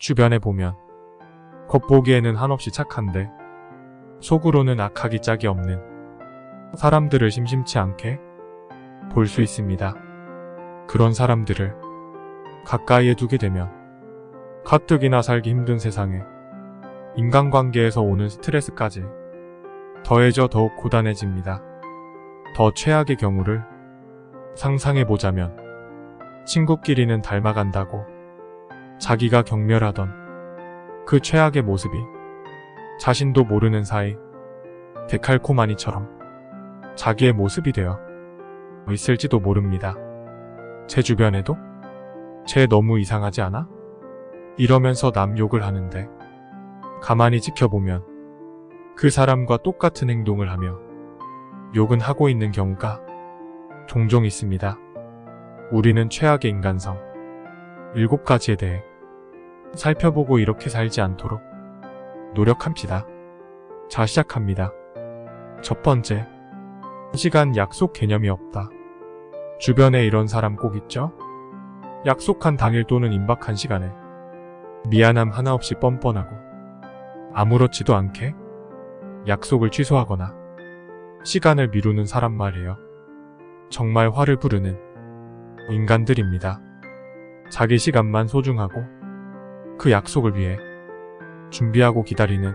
주변에 보면 겉보기에는 한없이 착한데 속으로는 악하기 짝이 없는 사람들을 심심치 않게 볼 수 있습니다. 그런 사람들을 가까이에 두게 되면 가뜩이나 살기 힘든 세상에 인간관계에서 오는 스트레스까지 더해져 더욱 고단해집니다. 더 최악의 경우를 상상해 보자면 친구끼리는 닮아간다고 자기가 경멸하던 그 최악의 모습이 자신도 모르는 사이 데칼코마니처럼 자기의 모습이 되어 있을지도 모릅니다. 제 주변에도 쟤 너무 이상하지 않아? 이러면서 남 욕을 하는데 가만히 지켜보면 그 사람과 똑같은 행동을 하며 욕은 하고 있는 경우가 종종 있습니다. 우리는 최악의 인간성 일곱 가지에 대해 살펴보고 이렇게 살지 않도록 노력합시다. 자, 시작합니다. 첫 번째, 시간 약속 개념이 없다. 주변에 이런 사람 꼭 있죠? 약속한 당일 또는 임박한 시간에 미안함 하나 없이 뻔뻔하고 아무렇지도 않게 약속을 취소하거나 시간을 미루는 사람 말이에요. 정말 화를 부르는 인간들입니다. 자기 시간만 소중하고 그 약속을 위해 준비하고 기다리는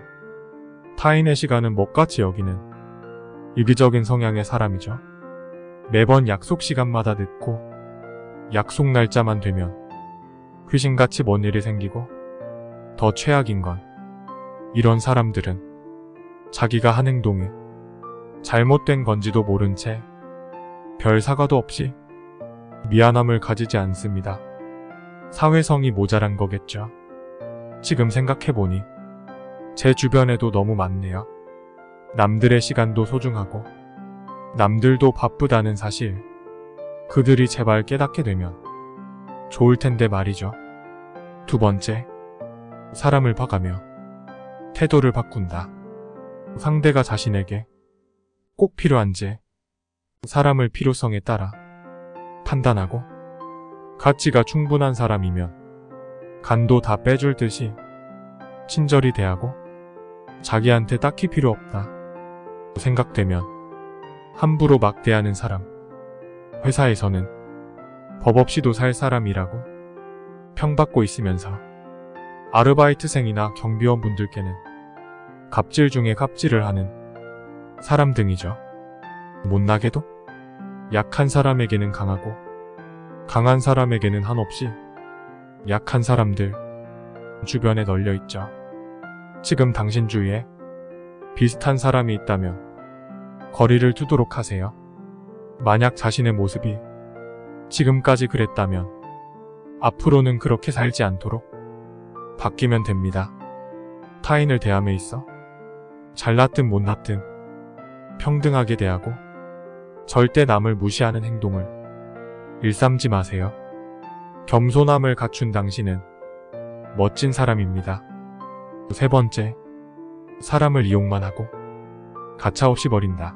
타인의 시간은 먹같이 여기는 이기적인 성향의 사람이죠. 매번 약속 시간마다 늦고 약속 날짜만 되면 귀신같이 뭔 일이 생기고 더 최악인 건 이런 사람들은 자기가 한 행동이 잘못된 건지도 모른 채 별 사과도 없이 미안함을 가지지 않습니다. 사회성이 모자란 거겠죠. 지금 생각해보니 제 주변에도 너무 많네요. 남들의 시간도 소중하고 남들도 바쁘다는 사실 그들이 제발 깨닫게 되면 좋을 텐데 말이죠. 두 번째, 사람을 봐가며 태도를 바꾼다. 상대가 자신에게 꼭 필요한지 사람을 필요성에 따라 판단하고 가치가 충분한 사람이면 간도 다 빼줄 듯이 친절히 대하고 자기한테 딱히 필요 없다 생각되면 함부로 막 대하는 사람 회사에서는 법 없이도 살 사람이라고 평받고 있으면서 아르바이트생이나 경비원 분들께는 갑질 중에 갑질을 하는 사람 등이죠. 못나게도 약한 사람에게는 강하고 강한 사람에게는 한없이 약한 사람들 주변에 널려 있죠. 지금 당신 주위에 비슷한 사람이 있다면 거리를 두도록 하세요. 만약 자신의 모습이 지금까지 그랬다면 앞으로는 그렇게 살지 않도록 바뀌면 됩니다. 타인을 대함에 있어 잘났든 못났든 평등하게 대하고 절대 남을 무시하는 행동을 일삼지 마세요. 겸손함을 갖춘 당신은 멋진 사람입니다. 세 번째, 사람을 이용만 하고 가차없이 버린다.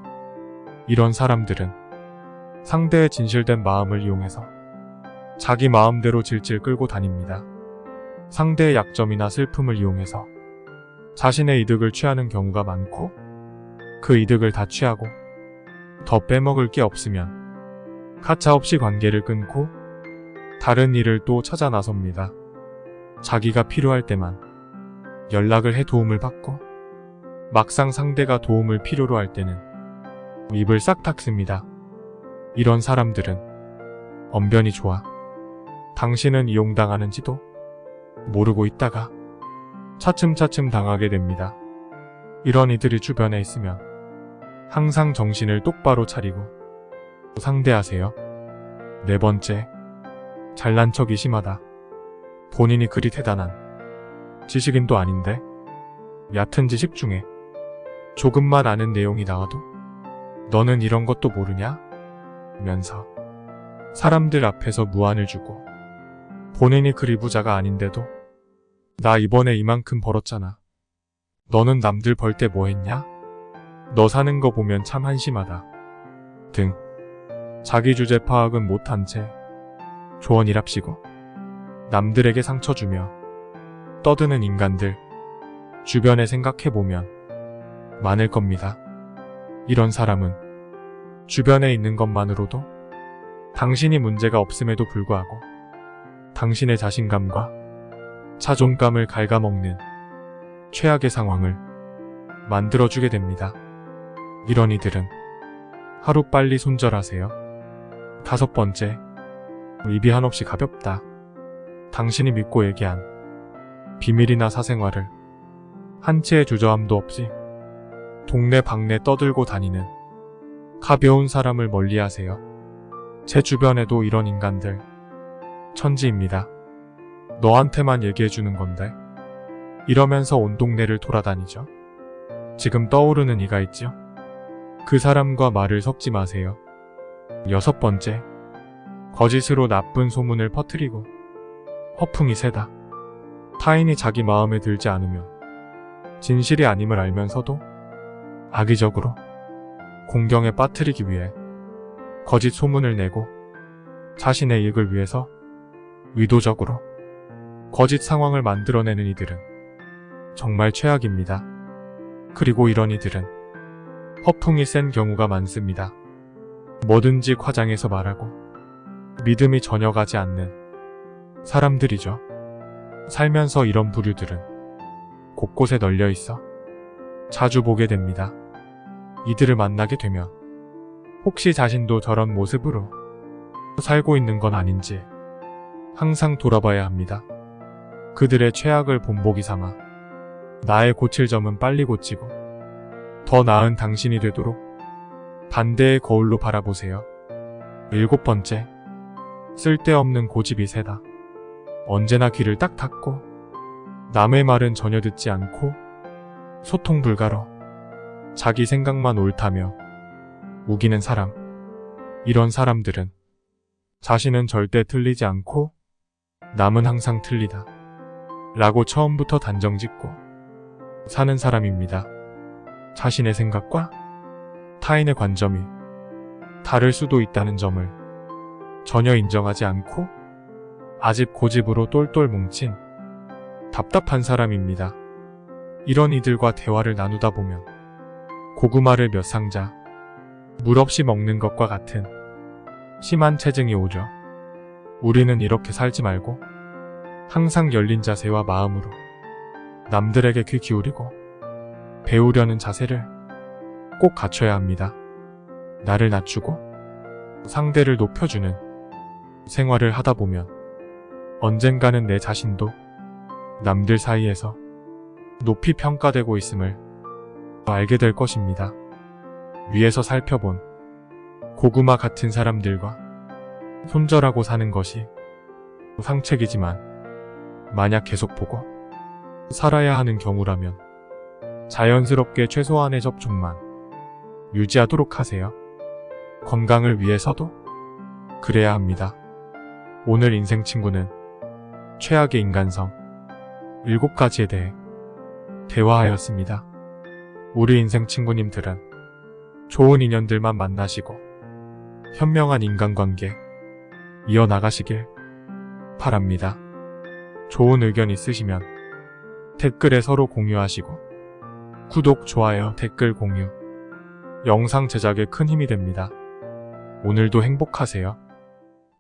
이런 사람들은 상대의 진실된 마음을 이용해서 자기 마음대로 질질 끌고 다닙니다. 상대의 약점이나 슬픔을 이용해서 자신의 이득을 취하는 경우가 많고 그 이득을 다 취하고 더 빼먹을 게 없으면 가차없이 관계를 끊고 다른 일을 또 찾아 나섭니다. 자기가 필요할 때만 연락을 해 도움을 받고 막상 상대가 도움을 필요로 할 때는 입을 싹 닫습니다. 이런 사람들은 언변이 좋아 당신은 이용당하는지도 모르고 있다가 차츰차츰 당하게 됩니다. 이런 이들이 주변에 있으면 항상 정신을 똑바로 차리고 상대하세요. 네 번째, 잘난 척이 심하다. 본인이 그리 대단한 지식인도 아닌데 얕은 지식 중에 조금만 아는 내용이 나와도 너는 이런 것도 모르냐? 면서 사람들 앞에서 무안을 주고 본인이 그리 부자가 아닌데도 나 이번에 이만큼 벌었잖아. 너는 남들 벌 때 뭐 했냐? 너 사는 거 보면 참 한심하다. 등. 자기 주제 파악은 못한 채 조언이랍시고 남들에게 상처 주며 떠드는 인간들 주변에 생각해보면 많을 겁니다. 이런 사람은 주변에 있는 것만으로도 당신이 문제가 없음에도 불구하고 당신의 자신감과 자존감을 갉아먹는 최악의 상황을 만들어주게 됩니다. 이런 이들은 하루빨리 손절하세요. 다섯 번째, 입이 한없이 가볍다. 당신이 믿고 얘기한 비밀이나 사생활을 한치의 주저함도 없이 동네 방네 떠들고 다니는 가벼운 사람을 멀리 하세요. 제 주변에도 이런 인간들 천지입니다. 너한테만 얘기해주는 건데 이러면서 온 동네를 돌아다니죠. 지금 떠오르는 이가 있죠. 그 사람과 말을 섞지 마세요. 여섯 번째, 거짓으로 나쁜 소문을 퍼뜨리고 허풍이 세다. 타인이 자기 마음에 들지 않으면 진실이 아님을 알면서도 악의적으로 공경에 빠뜨리기 위해 거짓 소문을 내고 자신의 이익을 위해서 의도적으로 거짓 상황을 만들어내는 이들은 정말 최악입니다. 그리고 이런 이들은 허풍이 센 경우가 많습니다. 뭐든지 과장해서 말하고 믿음이 전혀 가지 않는 사람들이죠. 살면서 이런 부류들은 곳곳에 널려 있어 자주 보게 됩니다. 이들을 만나게 되면 혹시 자신도 저런 모습으로 살고 있는 건 아닌지 항상 돌아봐야 합니다. 그들의 최악을 본보기 삼아 나의 고칠 점은 빨리 고치고 더 나은 당신이 되도록 반대의 거울로 바라보세요. 일곱 번째, 쓸데없는 고집이 세다. 언제나 귀를 딱 닫고 남의 말은 전혀 듣지 않고 소통 불가로 자기 생각만 옳다며 우기는 사람. 이런 사람들은 자신은 절대 틀리지 않고 남은 항상 틀리다. 라고 처음부터 단정 짓고 사는 사람입니다. 자신의 생각과 타인의 관점이 다를 수도 있다는 점을 전혀 인정하지 않고 아집 고집으로 똘똘 뭉친 답답한 사람입니다. 이런 이들과 대화를 나누다 보면 고구마를 몇 상자 물 없이 먹는 것과 같은 심한 체증이 오죠. 우리는 이렇게 살지 말고 항상 열린 자세와 마음으로 남들에게 귀 기울이고 배우려는 자세를 꼭 갖춰야 합니다. 나를 낮추고 상대를 높여주는 생활을 하다 보면 언젠가는 내 자신도 남들 사이에서 높이 평가되고 있음을 알게 될 것입니다. 위에서 살펴본 고구마 같은 사람들과 손절하고 사는 것이 상책이지만 만약 계속 보고 살아야 하는 경우라면 자연스럽게 최소한의 접촉만 유지하도록 하세요. 건강을 위해서도 그래야 합니다. 오늘 인생 친구는 최악의 인간성 7가지에 대해 대화하였습니다. 우리 인생 친구님들은 좋은 인연들만 만나시고 현명한 인간관계 이어나가시길 바랍니다. 좋은 의견 있으시면 댓글에 서로 공유하시고 구독, 좋아요, 댓글 공유 영상 제작에 큰 힘이 됩니다. 오늘도 행복하세요.